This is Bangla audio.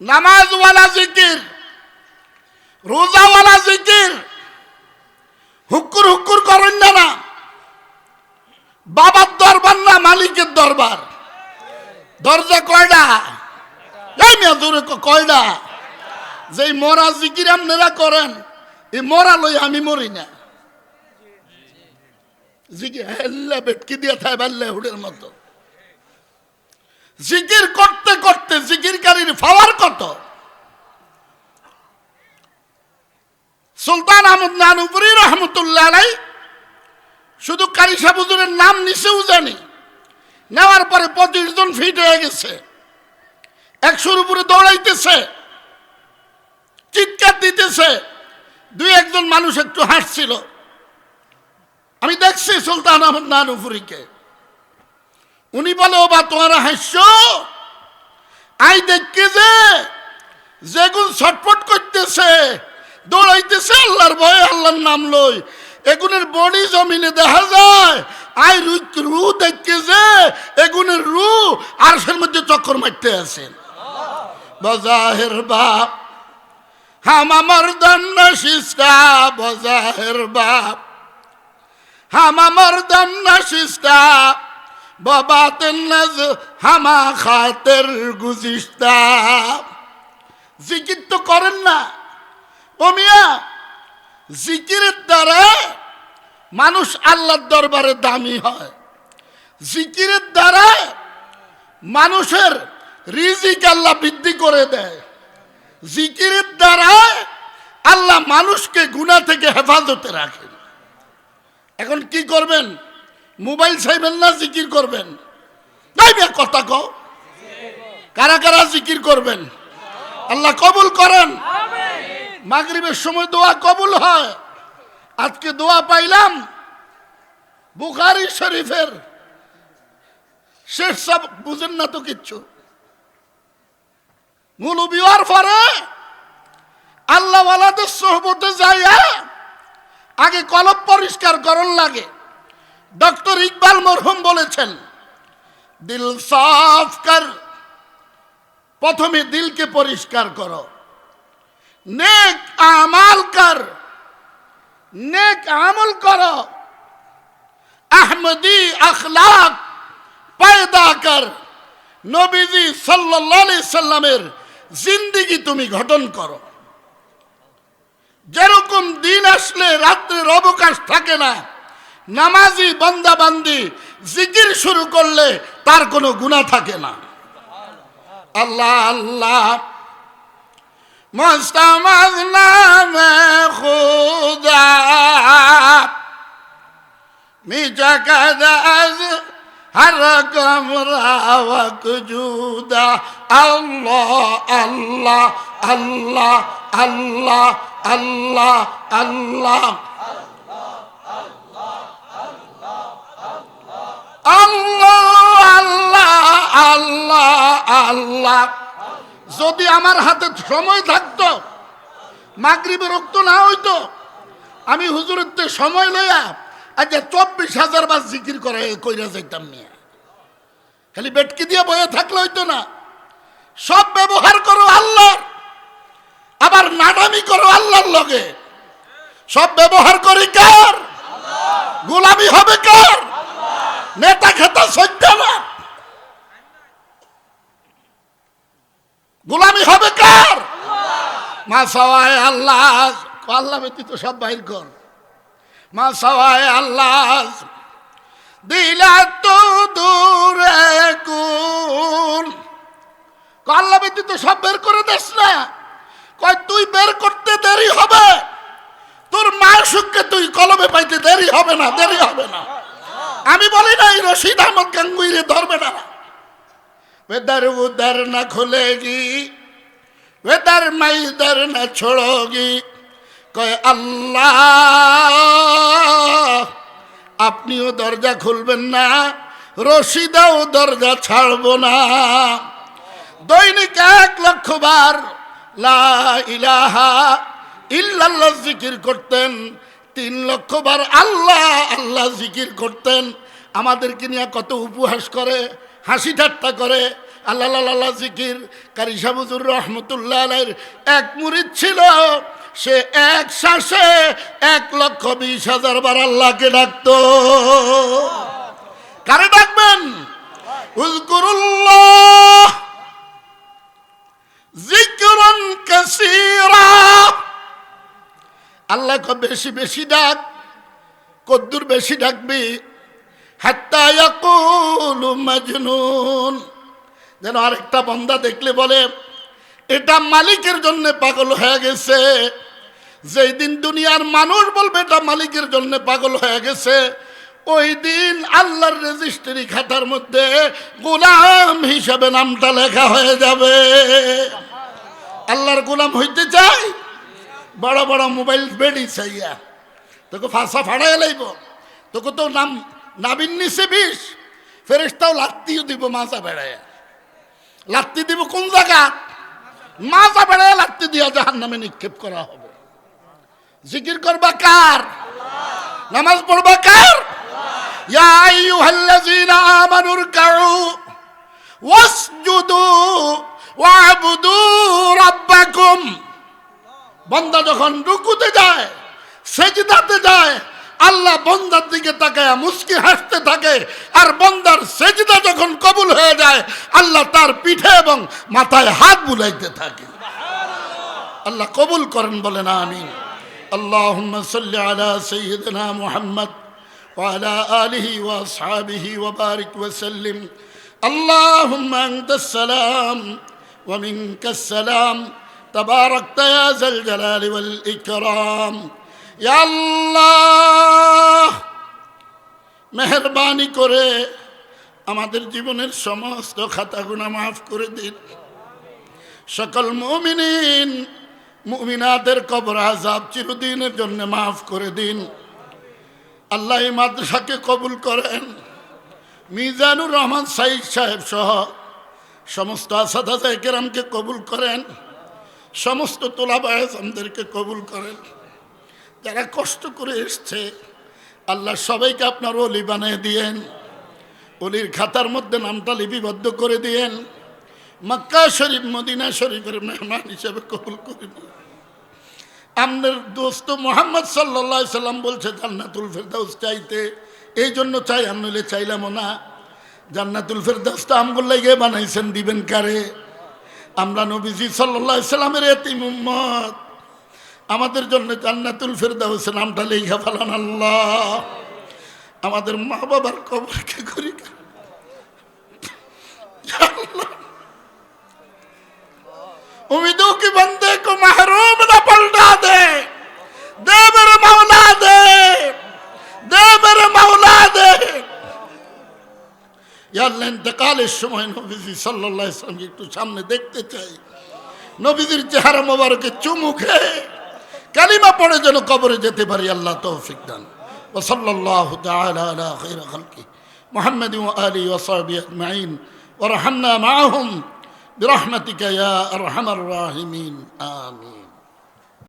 নামাজওয়ালা জিকির রোজাওয়ালা জিকির হুক্কুর হুক্কুর করেন না না। বাবার দরবার না, মালিকের দরবার? দরজা কয়টা এই মিয়া দূরে কয়টা যেই মরা জিকির আপনারা করেন, এই মরা লই আমি মরি না। জিকির হেল্লা বেটকি দিয়ে থাই বাল্লে হুডের মতো। জিকির করতে করতে জিকিরকারীর পাওয়ার কত? সুলতান আহমদ নানুপুরি রহমতুল্লাহ আলাই শুধু কারি সাবুজুরের নাম নিচেও জানি। নেওয়ার পরে পঁচিশ জন ফিট হয়ে গেছে। একশোর উপরে দৌড়াইতেছে। চিৎকার দিতেছে। দুই একজন মানুষ একটু হাসছিল। আমি দেখছি সুলতান আহমদ নানুপুরিকে। উনি বলে, ও বা, তোমার হাস্য? আই দেখকে যে যেগুন ছটফট করতেছে, দৌড়াইতেছে, আল্লাহর ভয়ে আল্লাহর নাম লই। এগুনের বডি জমিনে দেখা যায়, আই রু রু দেখকে যে এগুনের রু আরশের মধ্যে চক্কর মারতে আছেন বজাহের বাপ, হাম আমার দন্ন শিষ্টা বজাহের বাপ, হাম আমার দন্ন শিষ্টা বাবাতেন নজ হামা খাতের গুজিস্তা জিকির তো করেন না। ও জিকিরের দ্বারা মানুষ আল্লাহর দরবারে দামি হয়। জিকিরের দ্বারা মানুষের রিজিক আল্লাহ বৃদ্ধি করে দেয়। জিকিরের দ্বারা আল্লাহ মানুষকে গুণা থেকে হেফাজতে রাখেন। এখন কি করবেন? মোবাইল চাইবেন না, জিকির করবেন। কথা কও। কারা কারা জিকির করবেন? আল্লাহ কবুল করেন। মাগরিবের সময় দোয়া কবুল হয়। আজকে দোয়া পাইলাম বুখারি শরীফের। শেষ সব বুঝেন না তো কিচ্ছু। মূল বিয়ার পরে আল্লাহ ওয়ালাদের সহবতে যাইয়া আগে কলব পরিষ্কার করন লাগে। ডক্টর ইকবাল মরহুম বলেছেন, দিল সাফ কর, প্রথমে দিলকে পরিষ্কার করো। নেক আমাল কর, নেক আমল করো। আহমদি আখলাক পয়দা কর। নবীজি আলাইহি সাল্লামের জিন্দিগি তুমি গঠন করো। যেরকম দিন আসলে রাত্রের অবকাশ থাকে না নামাজি, বন্দাবান্দি, জিকির শুরু করলে তার কোনো গুণা থাকে না। আল্লাহ আল্লাহ, মস্তামাজ নামে খুদা, মিজা কাদাজ হর কমরা জুদা। আল্লাহ আল্লাহ আল্লাহ আল্লাহ আল্লাহ আল্লাহ। আল্লাহ আল্লাহ আল্লাহ আল্লাহ। যদি আমার হাতে সময় থাকতো মাগরিবের রক্ত না হইতো, আমি হুজুরের তো সময় লইয়া আজ চব্বিশ হাজার বার জিকির করে কইরা যাইতাম নিয়ে খালি বেটকি দিয়ে বয়ে থাকলে হইতো না। সব ব্যবহার করো আল্লাহর, আবার নাডামি করো আল্লাহর লগে। সব ব্যবহার করি কার? গোলামি হবে কার? নেতা খেতা সহ্য না। গোলামি হবে কার? মা সবাই আল্লাহ আল্লাহ ব্যতীত সব বাইর কর। মা সবাই আল্লাহ, দিলা তো দূরে কুল আল্লাহ ব্যতীত সব বের করে দেস না। কয়, তুই বের করতে দেরি হবে। তোর মায়ের সুখকে তুই কলমে পাইতে দেরি হবে না, দেরি হবে না। আমি বলি না এই রশিদ আহমদ গাঙ্গুইরে ধরবে না वेदर उधर न खुलेगी वेदर मैं इधर न छोड़ोगी কয় আল্লাহ আপনিও দরজা খুলবেন না রশিদাও দরজা ছাড়বো না দৈনিক এক লক্ষ বার লা ইলাহা ইল্লাল্লাহ জিকির করতেন তিন লক্ষ বার আল্লাহ আল্লাহ জিকির করতেন। আমাদেরকে নিয়ে কত উপহাস করে, হাসি ঠাট্টা করে। আল্লাহ আল্লাহ জিকির কারি সাবুজুর রহমতুল্লাহ আলাইহির এক মুরিদ ছিল। সে এক শ্বাসে এক লক্ষ বিশ হাজার বার আল্লাহকে ডাকতো। কারে ডাকবেন? উজকুরুল্লাহ জিকরন কাসীরা। আল্লাহ বেশি বেশি ডাক, কদ্দুর বেশি ডাকবি। মাজনুন। যেন আরেকটা বন্দা দেখলে বলে, এটা মালিকের জন্য পাগল হয়ে গেছে। যেই দিন দুনিয়ার মানুষ বলবে, এটা মালিকের জন্য পাগল হয়ে গেছে। ওই দিন আল্লাহর রেজিস্ট্রি খাতার মধ্যে গোলাম হিসাবে নামটা লেখা হয়ে যাবে। আল্লাহর গোলাম হইতে চাই? বড় বড় মোবাইল বেড়ি চাইয়া তোকে ফাঁসা ফাড়াই লাইব। তোকে তো নাম, নাবিন নিছে বিষ। ফেরেস্তাও লাত্তিও দিব মাছা বেড়ায় লাত্তি দিব কোন জায়গা? মাছা বেড়ায় লাত্তি দিয়া জাহান নামে নিক্ষেপ করা হবে। জিকির করবা কার? নামাজ পড়বা কার? ইয়া আইয়ুহাল্লাযীনা আমানু রকাউ ওয়াসজুদু ওয়াবুদু রাব্বাকুম। বন্দা যখন রুকুতে যায় সেজদাতে যায় আল্লাহ বন্দার দিকে তাকায় মুস্কি হাসতে থাকে আর বন্দার সেজদা যখন কবুল হয়ে যায় আল্লাহ তার পিঠে এবং মাথায় হাত বুলাইতে থাকে আল্লাহ কবুল করেন বলেন আমিন اللهم صل على سيدنا محمد وعلى آله وأصحابه وبارك وسلم اللهم أنت السلام ومنك السلام تباركت يا ذا الجلال والإكرام يا الله মেহরবানি করে আমাদের জীবনের সমস্ত খাতাগুনা মাফ করে দিন সকল মুমিনিন মুমিনাদের কবর আজাব চিরদিনের জন্য মাফ করে দিন আল্লাহ এই মাদ্রাসাকে কবুল করেন মিজানুর রহমান সাইদ সাহেব সহ সমস্ত আসাদা কেরামকে কবুল করেন সমস্ত তোলা আমাদেরকে কবুল করেন। যারা কষ্ট করে এসছে, আল্লাহ সবাইকে আপনার অলি বানিয়ে দিয়েন। অলির খাতার মধ্যে নামটা লিপিবদ্ধ করে দিয়েন। মক্কা শরীফ, মদিনা শরীফের মেহমান হিসেবে কবুল করে নিন। আপনার দোস্ত মোহাম্মদ সাল্লা সাল্লাম বলছে, জান্নাতুল ফেরদাউস চাইতে, এই জন্য চাই আনলে চাইলাম না। জান্নাতুল ফেরদাউস তো আমগুল্লা গিয়ে বানাইছেন, দিবেন কারে? আমরা নবীজি সাল্লাহ সাল্লামের এতি মোহাম্মদ আমাদের জন্য জান্নাতুল ফেরদা হোসেন আমটা লেখা ফালান আল্লাহ। আমাদের মা বাবার কবরকে করি উমিদও কি বান্দে আল্লাহ ইন্তকালের সময় নবীজি সাল্লাহ ইসলামকে একটু সামনে দেখতে চাই নবীজির চেহারা মোবারকে চুমু খেয়ে কালিমা পড়ে যেন কবরে যেতে পারি আল্লাহ তৌফিক দান وصلى الله تعالى على خير خلقه محمد وآله وصحبه أجمعين ورحمنا معهم برحمتك يا أرحم الراحمين آمين